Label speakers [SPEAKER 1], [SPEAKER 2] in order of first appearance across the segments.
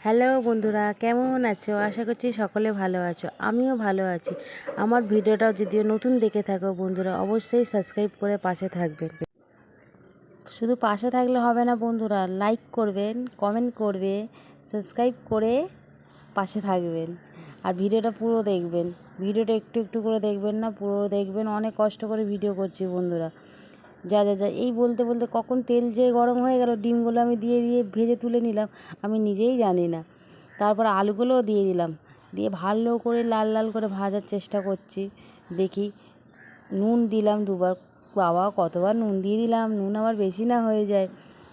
[SPEAKER 1] Hello বন্ধুরা, কেমন আছো? আশা করছি সকলে ভালো আছো। আমিও ভালো আছি। আমার ভিডিওটা যদিও নতুন দেখে থাকো বন্ধুরা, অবশ্যই সাবস্ক্রাইব করে পাশে থাকবেন শুধু পাশে থাকলে হবে না বন্ধুরা, লাইক করবেন, কমেন্ট করবে, সাবস্ক্রাইব করে পাশে থাকবেন। আর ভিডিওটা পুরো দেখবেন। ভিডিওটা একটু একটু করে দেখবেন না, পুরো দেখবেন। অনেক কষ্ট করে ভিডিও করছি বন্ধুরা। যা যা যা। এই বলতে বলতে কখন তেল যে গরম হয়ে গেল, ডিমগুলো আমি দিয়ে দিয়ে ভেজে তুলে নিলাম। আমি নিজেই জানি না। তারপর আলুগুলোও দিয়ে দিলাম। দিয়ে ভালো করে লাল লাল করে ভাজার চেষ্টা করছি। দেখি, নুন দিলাম দুবার। বাবা, কতবার নুন দিয়ে দিলাম। নুন আবার বেশি না হয়ে যায়।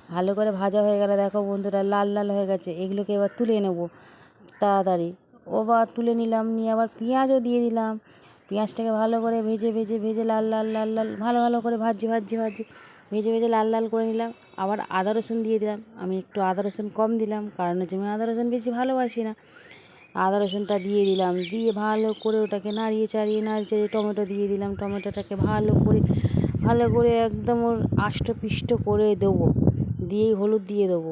[SPEAKER 1] ভালো করে ভাজা হয়ে গেলে। দেখো বন্ধুরা, লাল লাল হয়ে গেছে। এগুলোকে এবার তুলে নেব। তাড়াতাড়ি। ওবার তুলে নিলাম, নিয়ে আবার পেঁয়াজও দিয়ে দিলাম। পেঁয়াজটাকে ভালো করে ভেজে ভেজে ভেজে লাল লাল লাল লাল, ভালো ভালো করে ভাজি ভাজি ভাজি ভেজে ভেজে লাল লাল করে নিলাম। আবার আদা, রসুন দিয়ে দিলাম। আমি একটু আদা, রসুন কম দিলাম, কারণ হচ্ছে আমি আদা, রসুন বেশি ভালোবাসি না। আদা, রসুনটা দিয়ে দিলাম, দিয়ে ভালো করে ওটাকে নাড়িয়ে, চাড়িয়ে নাড়িয়ে, চাড়িয়ে টমেটো দিয়ে দিলাম। টমেটোটাকে ভালো করে ভালো করে একদম ওর আষ্ট পিষ্ট করে দেবো। দিয়েই হলুদ দিয়ে দেবো।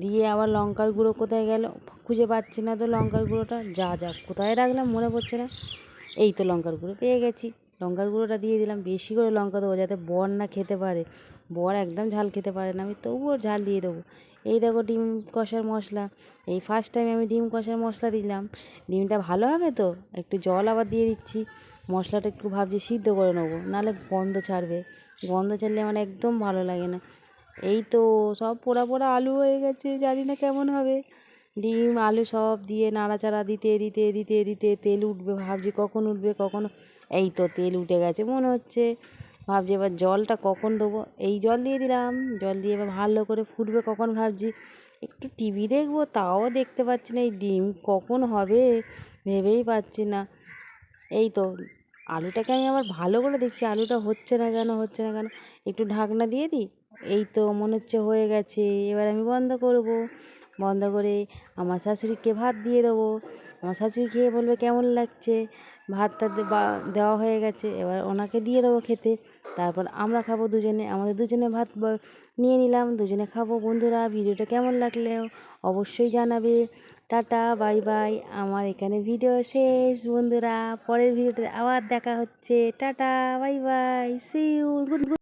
[SPEAKER 1] দিয়ে আবার লঙ্কার গুঁড়ো কোথায় গেল খুঁজে পাচ্ছি না তো লঙ্কার গুঁড়োটা। যা যা, কোথায় রাখলাম মনে পড়ছে না। এই তো লঙ্কার গুঁড়ো পেয়ে গেছি। লঙ্কার গুঁড়োটা দিয়ে দিলাম, বেশি করে লঙ্কা দেবো যাতে বর না খেতে পারে। বর একদম ঝাল খেতে পারে না, আমি তবুও ঝাল দিয়ে দেবো। এই দেখো ডিম কষার মশলা, এই ফার্স্ট টাইম আমি ডিম কষার মশলা দিলাম। ডিমটা ভালো হবে তো? একটু জল আবার দিয়ে দিচ্ছি। মশলাটা একটু ভাবছি সিদ্ধ করে নেব, নাহলে গন্ধ ছাড়বে। গন্ধ ছাড়লে আমার একদম ভালো লাগে না। এই তো সব পোড়া পোড়া আলু হয়ে গেছে, জানি না কেমন হবে। ডিম, আলু সব দিয়ে নাড়াচাড়া দিতে দিতে দিতে দিতে তেল উঠবে। ভাবছি কখন উঠবে, কখন? এই তো তেল উঠে গেছে, মনে হচ্ছে। ভাবছি এবার জলটা কখন দেবো? এই জল দিয়ে দিলাম। জল দিয়ে এবার ভালো করে ফুটবে কখন ভাবছি? একটু টিভি দেখব, তাও দেখতে পাচ্ছি না। এই ডিম কখন হবে ভেবেই পাচ্ছি না। এই তো আলুটাকে আমি আবার ভালো করে দেখছি। আলুটা হচ্ছে না কেন, হচ্ছে না কেন? একটু ঢাকনা দিয়ে দিই। এই তো মনে হচ্ছে হয়ে গেছে। এবার আমি বন্ধ করব। বন্ধ করে আমার শাশুড়িকে ভাত দিয়ে দেবো। আমার শাশুড়ি খেয়ে বলবে, কেমন লাগছে? ভাতটা দেওয়া হয়ে গেছে, এবার ওনাকে দিয়ে দেবো খেতে। তারপর আমরা খাব দুজনে। আমাদের দুজনে ভাত নিয়ে নিলাম, দুজনে খাব। বন্ধুরা, ভিডিওটা কেমন লাগলেও অবশ্যই জানাবে। Ta-ta, bye bye. আমার এখানে ভিডিও শেষ। বন্ধুরা, পরের ভিডিওতে আবার দেখা হচ্ছে। Ta-ta, bye bye. See you good